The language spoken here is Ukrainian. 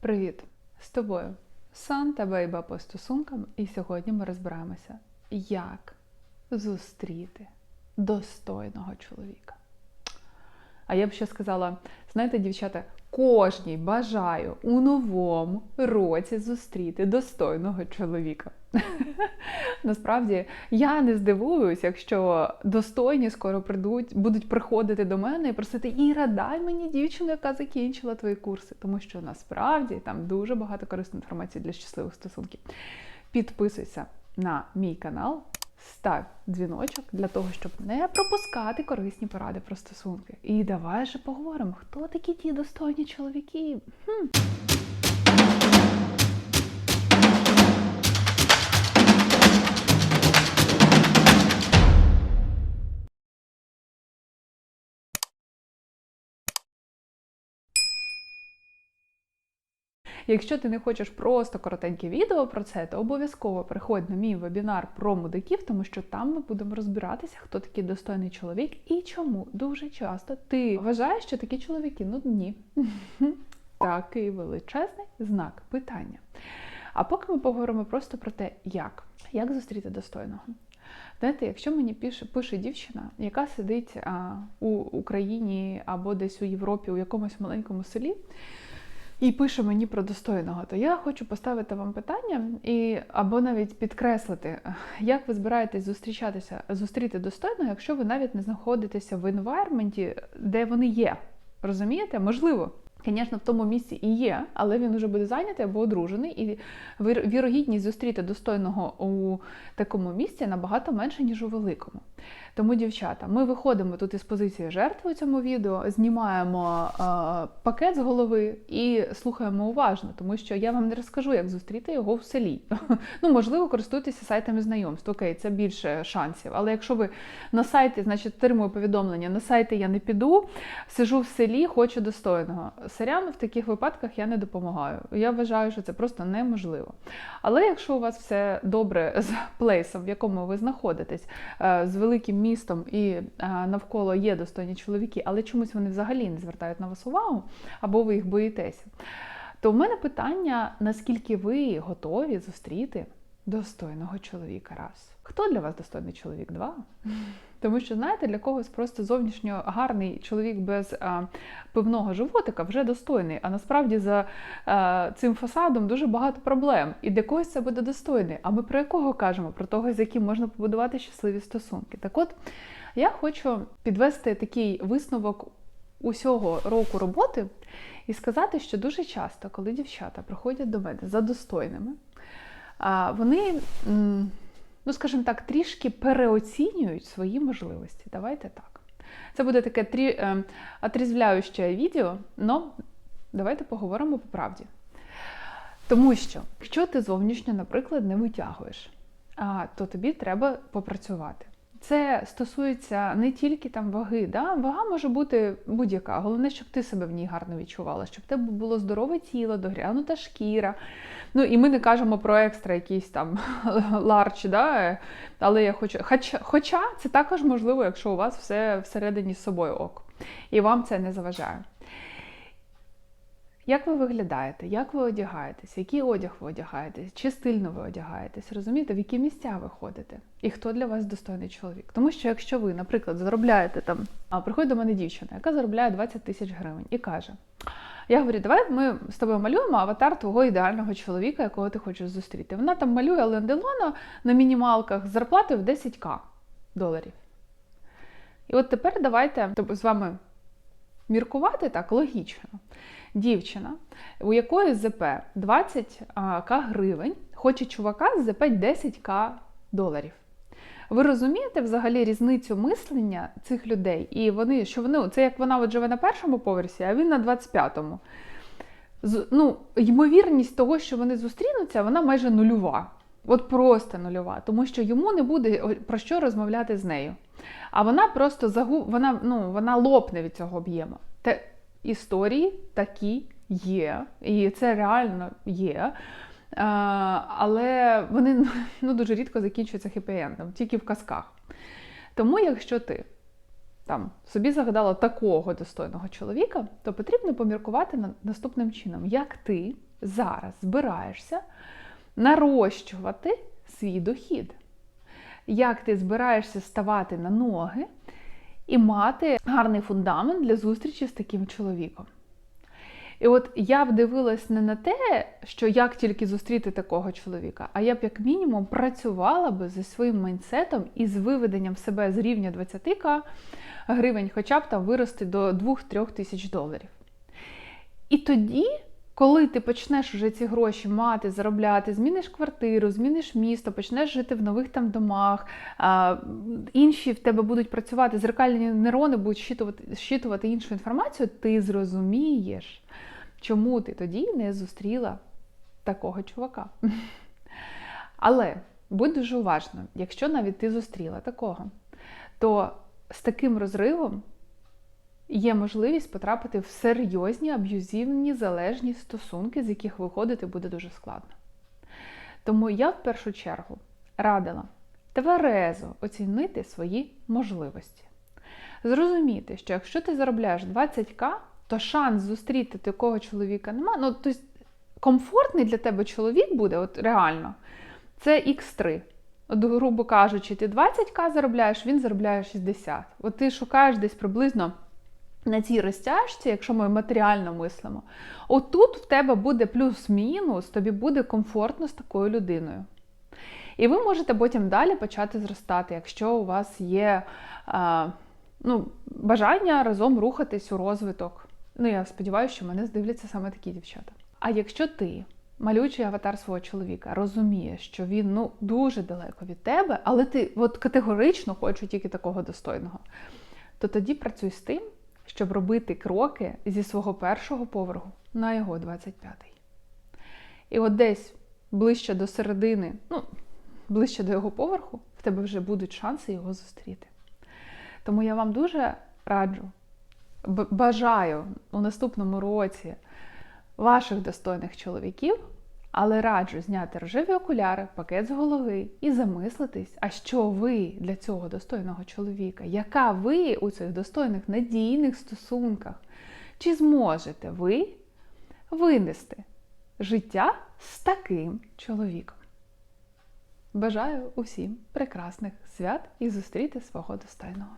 Привіт! З тобою Санта Бейба по стосункам, і сьогодні ми розбираємося, як зустріти достойного чоловіка. А я б ще сказала: знаєте, дівчата, кожній бажаю у новому році зустріти достойного чоловіка. Насправді я не здивуюсь, якщо достойні скоро прийдуть, будуть приходити до мене і просити Іра, дай мені дівчину, яка закінчила твої курси, тому що насправді там дуже багато корисної інформації для щасливих стосунків. Підписуйся на мій канал, став дзвіночок для того, щоб не пропускати корисні поради про стосунки. І давай же поговоримо, хто такі ті достойні чоловіки. Хм. Якщо ти не хочеш просто коротеньке відео про це, то обов'язково приходь на мій вебінар про мудаків, тому що там ми будемо розбиратися, хто такий достойний чоловік і чому дуже часто ти вважаєш, що такі чоловіки нудні. Такий величезний знак питання. А поки ми поговоримо просто про те, як, як зустріти достойного. Знаєте, якщо мені пише, пише дівчина, яка сидить а, у Україні або десь у Європі у якомусь маленькому селі, і пише мені про достойного, то я хочу поставити вам питання і або навіть підкреслити, як ви збираєтесь зустрічатися, зустріти достойного, якщо ви навіть не знаходитеся в енвайрменті, де вони є. Розумієте? Можливо. Звісно, в тому місці і є, але він вже буде зайнятий або одружений, і вірогідність зустріти достойного у такому місці набагато менше, ніж у великому. Тому, дівчата, ми виходимо тут із позиції жертви у цьому відео, знімаємо е, пакет з голови і слухаємо уважно, тому що я вам не розкажу, як зустріти його в селі. Ну, можливо, користуйтеся сайтами знайомств. Окей, це більше шансів. Але якщо ви на сайті, значить, отримую повідомлення, на сайті я не піду, сижу в селі, хочу достойного. Сирян в таких випадках я не допомагаю. Я вважаю, що це просто неможливо. Але якщо у вас все добре з плейсом, в якому ви знаходитесь, е, з великим містом і е, навколо є достойні чоловіки, але чомусь вони взагалі не звертають на вас увагу, або ви їх боїтеся, то в мене питання: наскільки ви готові зустріти достойного чоловіка раз? Хто для вас достойний чоловік? Два? Тому що, знаєте, для когось просто зовнішньо гарний чоловік без а, пивного животика вже достойний. А насправді за а, цим фасадом дуже багато проблем. І для когось це буде достойний. А ми про якого кажемо? Про того, з яким можна побудувати щасливі стосунки. Так от я хочу підвести такий висновок усього року роботи і сказати, що дуже часто, коли дівчата приходять до мене за достойними, вони ну, скажімо так, трішки переоцінюють свої можливості. Давайте так. Це буде таке трі... Е, отрізвляюче відео, але давайте поговоримо по правді. Тому що, якщо ти зовнішньо, наприклад, не витягуєш, то тобі треба попрацювати. Це стосується не тільки там ваги. Да? Вага може бути будь-яка. Головне, щоб ти себе в ній гарно відчувала, щоб в тебе було здорове тіло, доглянута шкіра. Ну і ми не кажемо про екстра якийсь там ларч, да? але я хочу. Хоча, хоча це також можливо, якщо у вас все всередині з собою ок. І вам це не заважає. Як ви виглядаєте, як ви одягаєтесь, який одяг ви одягаєтесь, чи стильно ви одягаєтесь, розумієте, в які місця ви ходите? І хто для вас достойний чоловік? Тому що якщо ви, наприклад, заробляєте там, а приходить до мене дівчина, яка заробляє 20 тисяч гривень, і каже: Я говорю, давай ми з тобою малюємо аватар твого ідеального чоловіка, якого ти хочеш зустріти. Вона там малює Ленделона на мінімалках з зарплатою в 10к доларів. І от тепер давайте з вами міркувати так логічно дівчина, у якої ЗП 20к гривень, хоче чувака з ЗП 10к доларів. Ви розумієте взагалі різницю мислення цих людей? І вони, що вони, це як вона от живе на першому поверсі, а він на 25-му. Ну, Ймовірність того, що вони зустрінуться, вона майже нульова. От просто нульова, тому що йому не буде про що розмовляти з нею. А вона просто загу... вона, ну, вона лопне від цього об'єму історії такі є, і це реально є. Але вони ну, дуже рідко закінчуються хеппі-ендом, тільки в казках. Тому, якщо ти там собі загадала такого достойного чоловіка, то потрібно поміркувати наступним чином, як ти зараз збираєшся нарощувати свій дохід? Як ти збираєшся ставати на ноги і мати гарний фундамент для зустрічі з таким чоловіком? І от я б дивилась не на те, що як тільки зустріти такого чоловіка, а я б як мінімум працювала би зі своїм майнсетом і з виведенням себе з рівня 20к гривень, хоча б там вирости до 2-3 тисяч доларів. І тоді, коли ти почнеш вже ці гроші мати, заробляти, зміниш квартиру, зміниш місто, почнеш жити в нових там домах, а, інші в тебе будуть працювати, зеркальні нейрони будуть щитувати, щитувати іншу інформацію, ти зрозумієш, чому ти тоді не зустріла такого чувака. Але будь дуже уважна, якщо навіть ти зустріла такого, то з таким розривом є можливість потрапити в серйозні аб'юзивні залежні стосунки, з яких виходити буде дуже складно. Тому я в першу чергу радила тверезо оцінити свої можливості. Зрозуміти, що якщо ти заробляєш 20к, то шанс зустріти такого чоловіка нема. Ну, тобто, комфортний для тебе чоловік буде, от реально, це Х3. От, грубо кажучи, ти 20к заробляєш, він заробляє 60. От ти шукаєш десь приблизно на цій розтяжці, якщо ми матеріально мислимо, отут в тебе буде плюс-мінус, тобі буде комфортно з такою людиною. І ви можете потім далі почати зростати, якщо у вас є а, ну, бажання разом рухатись у розвиток. Ну, я сподіваюся, що мене здивляться саме такі дівчата. А якщо ти, малюючий аватар свого чоловіка, розумієш, що він ну, дуже далеко від тебе, але ти от категорично хочеш тільки такого достойного, то тоді працюй з тим, щоб робити кроки зі свого першого поверху на його 25-й. І от десь ближче до середини, ну, ближче до його поверху, в тебе вже будуть шанси його зустріти. Тому я вам дуже раджу, бажаю у наступному році ваших достойних чоловіків, але раджу зняти рожеві окуляри, пакет з голови і замислитись, а що ви для цього достойного чоловіка, яка ви у цих достойних надійних стосунках? Чи зможете ви винести життя з таким чоловіком? Бажаю усім прекрасних свят і зустріти свого достойного.